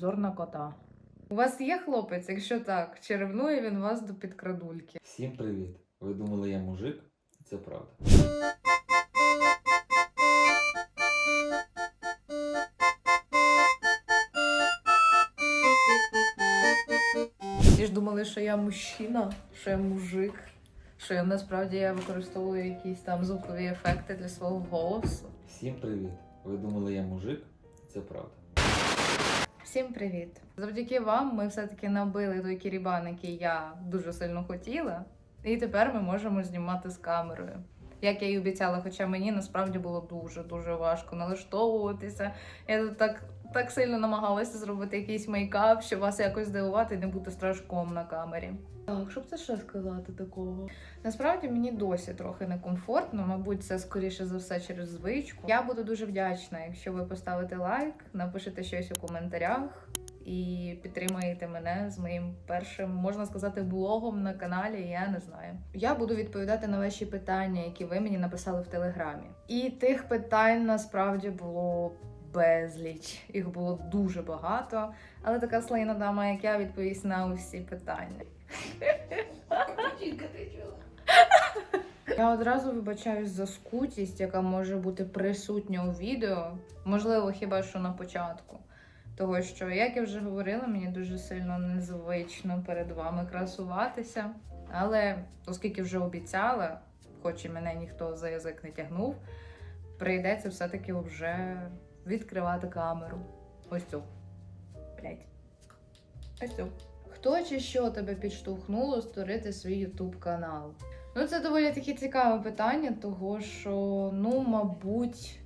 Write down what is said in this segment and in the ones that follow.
Взор на кота. У вас є хлопець, якщо так, чи ревнує він вас до підкрадульки? Всім привіт! Ви думали, я мужик? Це правда. Всі ж думали, що я мужчина, що я мужик, що я насправді я використовую якісь там звукові ефекти для свого голосу. Всім привіт! Ви думали, я мужик? Це правда. Всім привіт! Завдяки вам ми все-таки набили той кірібан, який я дуже сильно хотіла. І тепер ми можемо знімати з камерою. Як я й обіцяла, хоча мені насправді було дуже дуже важко налаштовуватися. Я тут так, так сильно намагалася зробити якийсь мейкап, щоб вас якось здивувати і не бути страшком на камері. Так, щоб це ще сказати такого? Насправді мені досі трохи некомфортно, мабуть, це скоріше за все через звичку. Я буду дуже вдячна, якщо ви поставите лайк, напишете щось у коментарях і підтримаєте мене з моїм першим, можна сказати, блогом на каналі. Я не знаю. Я буду відповідати на ваші питання, які ви мені написали в телеграмі. І тих питань насправді було. Безліч їх було дуже багато, але така слайна дама, як я, відповість на усі питання. Я одразу вибачаюсь за скутість, яка може бути присутня у відео, можливо, хіба що на початку. Того що, як я вже говорила, мені дуже сильно незвично перед вами красуватися. Але оскільки вже обіцяла, хоч і мене ніхто за язик не тягнув, прийдеться все-таки вже відкривати камеру. Ось цю. Блять. Ось цю. Хто чи що тебе підштовхнуло створити свій YouTube канал? Ну, це доволі таке цікаве питання, того що, ну, мабуть,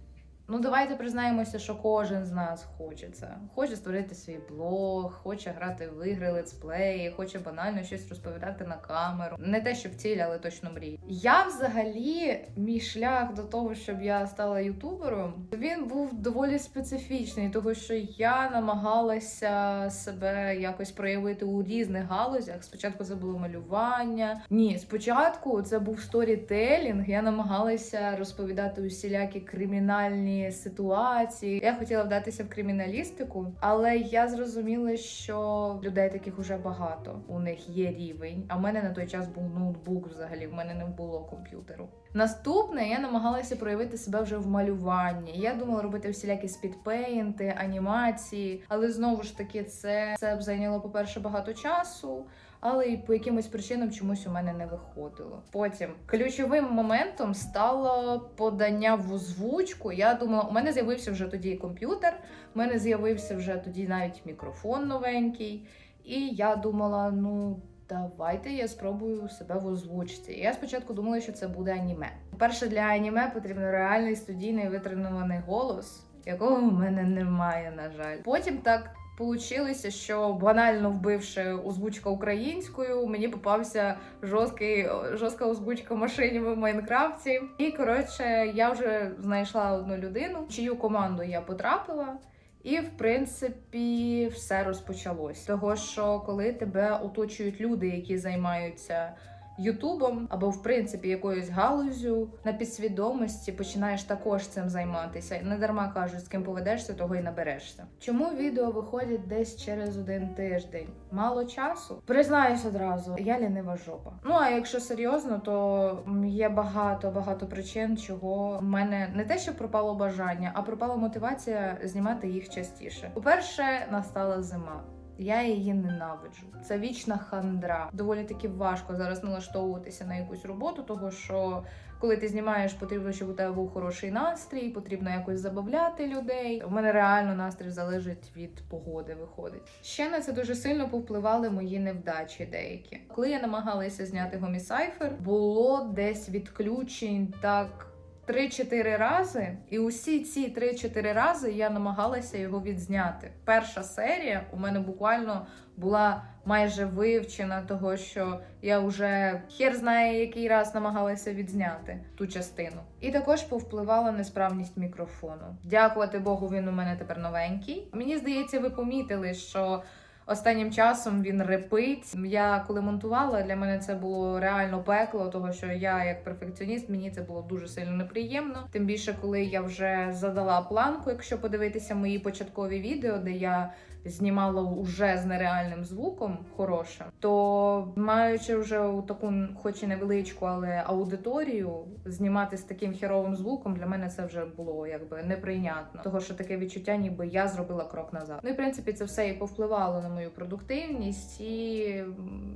ну давайте признаємося, що кожен з нас хоче це. Хоче створити свій блог, хоче грати в ігри, летсплеї, хоче банально щось розповідати на камеру. Не те, що в ціль, але точно мріє. Я взагалі мій шлях до того, щоб я стала ютубером, він був доволі специфічний, того що я намагалася себе якось проявити у різних галузях. Спочатку це було малювання. Ні, спочатку це був сторітелінг. Я намагалася розповідати усілякі кримінальні ситуації. Я хотіла вдатися в криміналістику, але я зрозуміла, що людей таких уже багато. У них є рівень. А в мене на той час був ноутбук. Взагалі, в мене не було комп'ютеру. Наступне я намагалася проявити себе вже в малюванні. Я думала робити всілякі спідпейнти, анімації, але знову ж таки, це, це б зайняло, по-перше, багато часу. Але і по якимось причинам чомусь у мене не виходило. Потім ключовим моментом стало подання в озвучку. Я думала, у мене з'явився вже тоді комп'ютер, у мене з'явився вже тоді навіть мікрофон новенький. І я думала, ну давайте я спробую себе в озвучці. Я спочатку думала, що це буде аніме. По-перше, для аніме потрібен реальний студійний витренований голос, якого в мене немає, на жаль. Потім так. Получилося, що банально вбивши озвучка українською, мені попався жорсткий, жорстка озвучка машині в Майнкрафті. І коротше, я вже знайшла одну людину, чию команду я потрапила. І в принципі все розпочалось. Того що коли тебе оточують люди, які займаються Ютубом або в принципі якоюсь галузю на підсвідомості починаєш також цим займатися. Не дарма кажуть, з ким поведешся, того й наберешся. Чому відео виходять десь через один тиждень? Мало часу? Признаюсь одразу, я лінива жопа. Ну а якщо серйозно, то є багато багато причин, чого в мене не те, що пропало бажання, а пропала мотивація знімати їх частіше. По-перше, настала зима. Я її ненавиджу. Це вічна хандра. Доволі таки важко зараз налаштовуватися на якусь роботу, того що коли ти знімаєш, потрібно, щоб у тебе був хороший настрій, потрібно якось забавляти людей. У мене реально настрій залежить від погоди. Виходить. Ще на це дуже сильно повпливали мої невдачі деякі. Коли я намагалася зняти гомісайфер, було десь відключень так. 3-4 рази, і усі ці 3-4 рази я намагалася його відзняти. Перша серія у мене буквально була майже вивчена, того що я вже хер знає який раз намагалася відзняти ту частину. І також повпливала несправність мікрофону. Дякувати Богу, він у мене тепер новенький. Мені здається, ви помітили, що. Останнім часом він репить. Я коли монтувала, для мене це було реально пекло, того що я, як перфекціоніст, мені це було дуже сильно неприємно. Тим більше, коли я вже задала планку, якщо подивитися мої початкові відео, де я знімала уже з нереальним звуком хорошим, то маючи вже у таку, хоч і невеличку, але аудиторію, знімати з таким херовим звуком для мене це вже було якби неприйнятно. Того що таке відчуття, ніби я зробила крок назад. Ну і в принципі це все і повпливало на мою продуктивність, і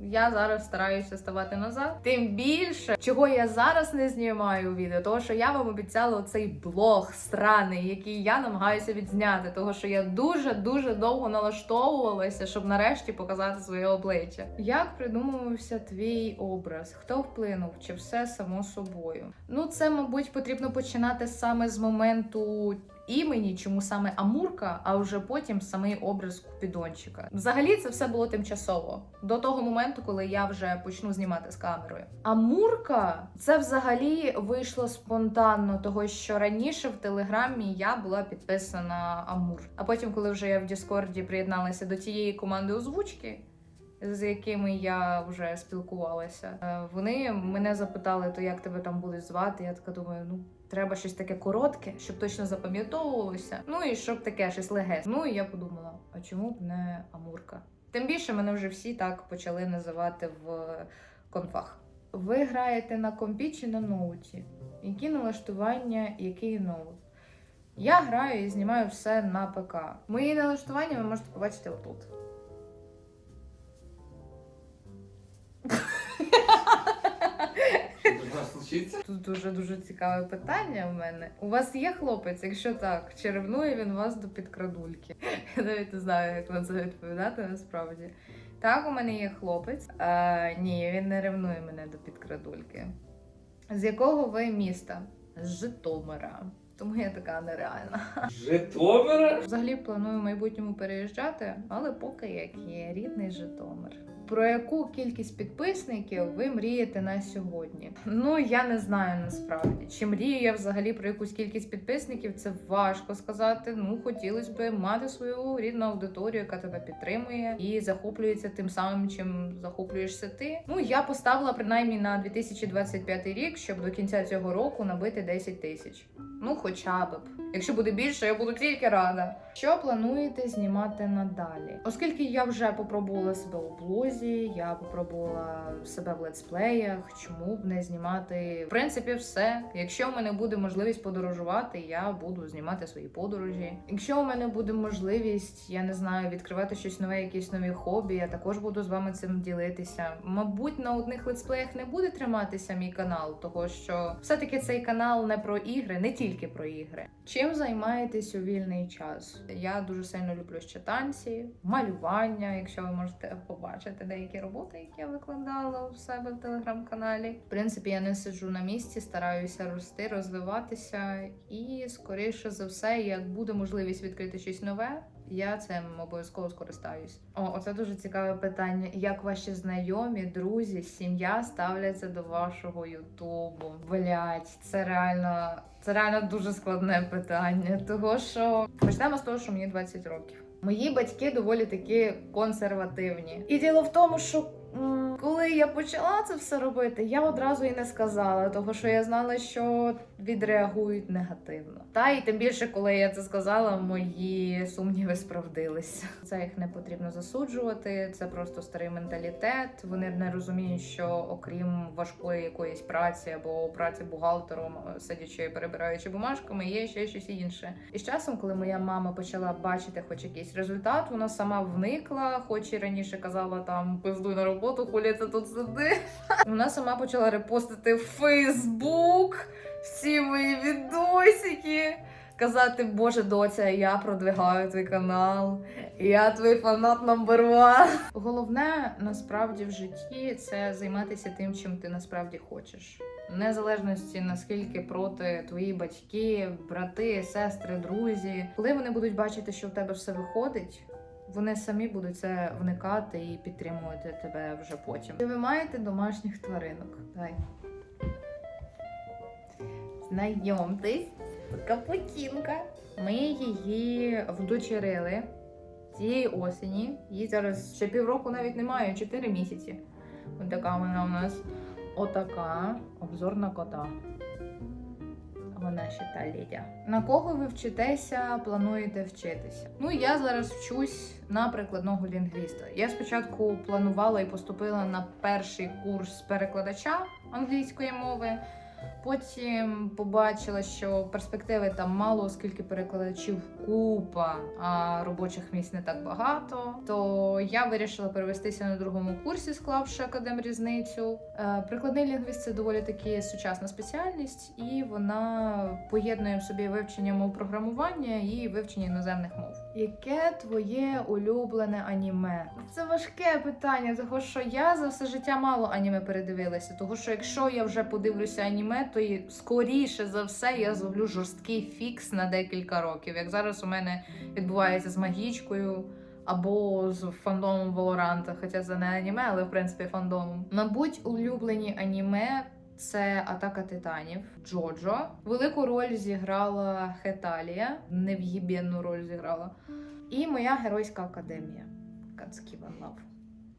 я зараз стараюся ставати назад. Тим більше, чого я зараз не знімаю відео, того що я вам обіцяла оцей блог сраний, який я намагаюся відзняти, того що я дуже дуже довго налаштовувалася, щоб нарешті показати своє обличчя. Як придумувався твій образ? Хто вплинув? Чи все само собою? Ну, це, мабуть, потрібно починати саме з моменту імені, чому саме Амурка, а вже потім самий образ Купідончика. Взагалі це все було тимчасово до того моменту, коли я вже почну знімати з камерою. Амурка це взагалі вийшло спонтанно, того що раніше в телеграмі я була підписана Амур. А потім, коли вже я в Діскорді приєдналася до тієї команди озвучки. З якими я вже спілкувалася, Е, вони мене запитали, то як тебе там будуть звати. Я така думаю, ну треба щось таке коротке, щоб точно запам'ятовувалося. Ну і щоб таке щось легес. Ну і я подумала: а чому б не Амурка? Тим більше мене вже всі так почали називати в конфах. Ви граєте на компі чи на ноуті? Які налаштування, який ноут? Я граю і знімаю все на ПК. Мої налаштування ви можете побачити отут. Случиться? Тут дуже дуже цікаве питання в мене. У вас є хлопець? Якщо так, чи ревнує він вас до підкрадульки? Я навіть не знаю, як на це відповідати насправді. Так, у мене є хлопець. А, ні, він не ревнує мене до підкрадульки. З якого ви міста? З Житомира. Тому я така нереальна. Житомира? Взагалі планую в майбутньому переїжджати, але поки як є рідний Житомир. Про яку кількість підписників ви мрієте на сьогодні? Ну я не знаю насправді. Чи мрію я взагалі про якусь кількість підписників? Це важко сказати. Ну хотілося б мати свою рідну аудиторію, яка тебе підтримує і захоплюється тим самим, чим захоплюєшся ти. Ну я поставила принаймні на 2025 рік, щоб до кінця цього року набити 10 тисяч. Ну, хоча б. Якщо буде більше, я буду тільки рада. Що плануєте знімати надалі? Оскільки я вже попробувала себе у блозі, я попробувала себе в летсплеях, чому б не знімати в принципі все. Якщо в мене буде можливість подорожувати, я буду знімати свої подорожі. Якщо у мене буде можливість, я не знаю, відкривати щось нове, якісь нові хобі, я також буду з вами цим ділитися. Мабуть, на одних летсплеях не буде триматися мій канал, того що все-таки цей канал не про ігри, не тільки про ігри. Чим займаєтесь у вільний час? Я дуже сильно люблю ще танці, малювання, якщо ви можете побачити деякі роботи, які я викладала у себе в телеграм-каналі. В принципі, я не сиджу на місці, стараюся рости, розвиватися, і скоріше за все, як буде можливість відкрити щось нове. Я цим обов'язково скористаюсь. О, оце дуже цікаве питання. Як ваші знайомі, друзі, сім'я ставляться до вашого Ютубу? Блять, це реально, це реально дуже складне питання. Того що почнемо з того, що мені 20 років. Мої батьки доволі такі консервативні. І діло в тому, що коли я почала це все робити, я одразу і не сказала, того що я знала, що відреагують негативно. Та і тим більше, коли я це сказала, мої сумніви справдилися. Це їх не потрібно засуджувати. Це просто старий менталітет. Вони не розуміють, що окрім важкої якоїсь праці або праці бухгалтером, сидячи і перебираючи бумажками, є ще щось інше. І з часом, коли моя мама почала бачити хоч якийсь результат, вона сама вникла, хоч і раніше казала там пиздуй на роботу, хулі це тут сиди. Вона сама почала репостити в Фейсбук всі мої відосики. Казати, боже, доця, я продвигаю твій канал, я твій фанат номер ван. Головне насправді в житті це займатися тим, чим ти насправді хочеш. Незалежності наскільки проти твої батьки, брати, сестри, друзі. Коли вони будуть бачити, що в тебе все виходить, вони самі будуть це вникати і підтримувати тебе вже потім. Чи ви маєте домашніх тваринок? Дай. Знайомтесь, капутінка. Ми її вдочерили цієї осені. Їй зараз ще півроку навіть немає, 4 місяці. Ось така вона у нас. Отака. Обзор на кота. Вона ще та Лідя. На кого ви вчитеся, плануєте вчитися? Ну я зараз вчусь на прикладного лінгвіста. Я спочатку планувала і поступила на перший курс перекладача англійської мови. Потім побачила, що перспективи там мало, оскільки перекладачів купа, а робочих місць не так багато. То я вирішила перевестися на другому курсі, склавши академрізницю. Е, Прикладний лінгвіст це доволі таки сучасна спеціальність, і вона поєднує в собі вивчення мов програмування і вивчення іноземних мов. Яке твоє улюблене аніме? Це важке питання, тому що я за все життя мало аніме передивилася. Тому що якщо я вже подивлюся аніме, то і скоріше за все я зроблю жорсткий фікс на декілька років. Як зараз у мене відбувається з магічкою. Або з фандомом Valorant, хоча це не аніме, але в принципі фандомом. Мабуть, улюблені аніме це Атака Титанів, Джоджо. Велику роль зіграла Хеталія, нев'єбєнну роль зіграла. І моя геройська академія. Кацкі Лав.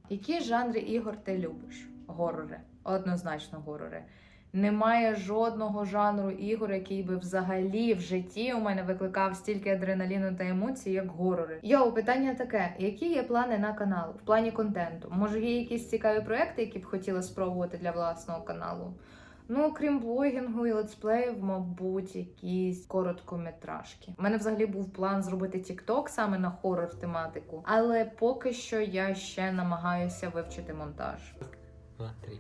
Які жанри ігор ти любиш? Горори. Однозначно горори. Немає жодного жанру ігор, який би взагалі в житті у мене викликав стільки адреналіну та емоцій, як горори. Йоу, питання таке: які є плани на канал в плані контенту? Може, є якісь цікаві проекти, які б хотіла спробувати для власного каналу? Ну, крім блогінгу і летсплеїв, мабуть, якісь короткометражки. У мене взагалі був план зробити TikTok саме на хорор тематику, але поки що я ще намагаюся вивчити монтаж. Два, три.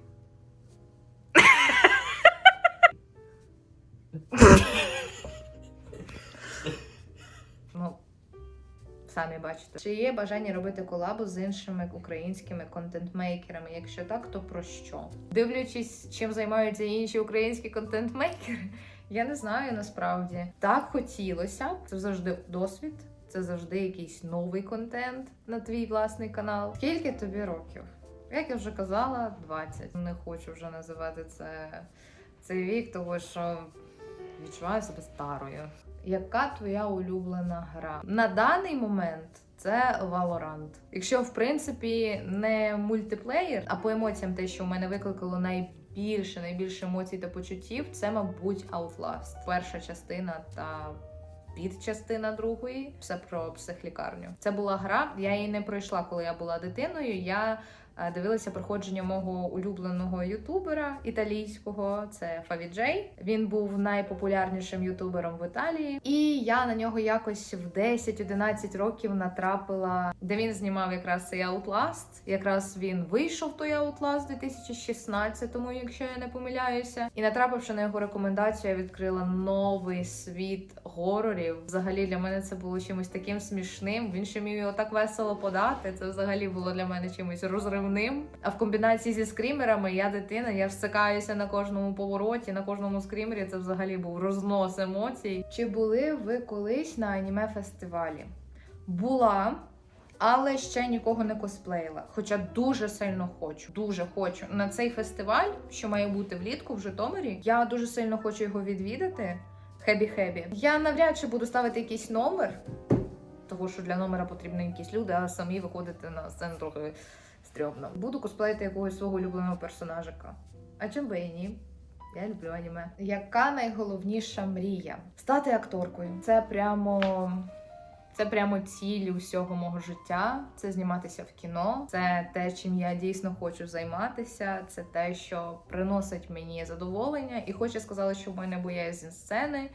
Ну, самі бачите. Чи є бажання робити колабу з іншими українськими контент-мейкерами? Якщо так, то про що? Дивлячись, чим займаються інші українські контент-мейкери, я не знаю насправді. Так хотілося. Це завжди досвід, це завжди якийсь новий контент на твій власний канал. Скільки тобі років? Як я вже казала, 20. Не хочу вже називати це цей вік, тому що відчуваю себе старою. Яка твоя улюблена гра? На даний момент це Valorant. Якщо в принципі не мультиплеєр, а по емоціям те, що в мене викликало найбільше, найбільше емоцій та почуттів, це, мабуть, Outlast. Перша частина та підчастина другої. Все про психлікарню. Це була гра. Я її не пройшла, коли я була дитиною. Я дивилася проходження мого улюбленого ютубера італійського. Це Фавіджей. Він був найпопулярнішим ютубером в Італії, і я на нього якось в 10-11 років натрапила, де він знімав якраз цей Outlast. Якраз він вийшов той Outlast в 2016-му, якщо я не помиляюся. І натрапивши на його рекомендацію, я відкрила новий світ горорів. Взагалі для мене це було чимось таким смішним. Він ще міг його так весело подати. Це взагалі було для мене чимось розривним. А в комбінації зі скрімерами я дитина, я всикаюся на кожному повороті, на кожному скрімері. Це взагалі був рознос емоцій. Чи були ви колись на аніме фестивалі? Була. Але ще нікого не косплеїла. Хоча дуже сильно хочу. Дуже хочу. На цей фестиваль, що має бути влітку в Житомирі, я дуже сильно хочу його відвідати. Хебі-хебі. Я навряд чи буду ставити якийсь номер, тому що для номера потрібні якісь люди, а самі виходити на сцену трохи стрьомно. Буду косплеїти якогось свого улюбленого персонажика. А чим би і ні? Я люблю аніме. Яка найголовніша мрія? Стати акторкою. Це прямо. Це прямо ціль усього мого життя. Це зніматися в кіно. Це те, чим я дійсно хочу займатися. Це те, що приносить мені задоволення. І хоч я сказала, що в мене боязнь сцени,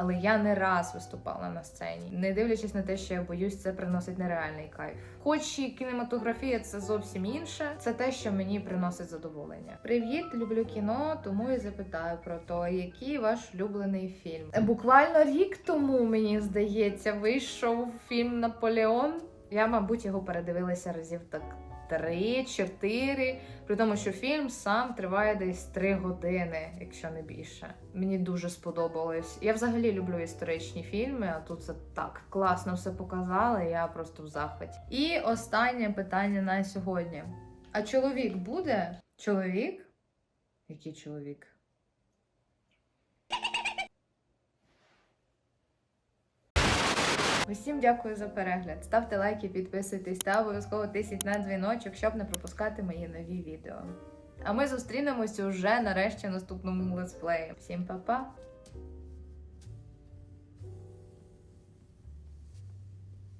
але я не раз виступала на сцені. Не дивлячись на те, що я боюсь, це приносить нереальний кайф. Хоч і кінематографія це зовсім інше, це те, що мені приносить задоволення. Привіт, люблю кіно, тому і запитаю про то, який ваш улюблений фільм. Буквально рік тому, мені здається, вийшов фільм Наполеон. Я, мабуть, його передивилася разів так три-чотири. При тому, що фільм сам триває десь три години, якщо не більше. Мені дуже сподобалось. Я взагалі люблю історичні фільми, а тут це так класно все показали. Я просто в захваті. І останнє питання на сьогодні: а чоловік буде? Чоловік? Який чоловік? Усім дякую за перегляд. Ставте лайки, підписуйтесь та обов'язково тисніть на дзвіночок, щоб не пропускати мої нові відео. А ми зустрінемось уже нарешті в наступному летсплеї. Всім па-па!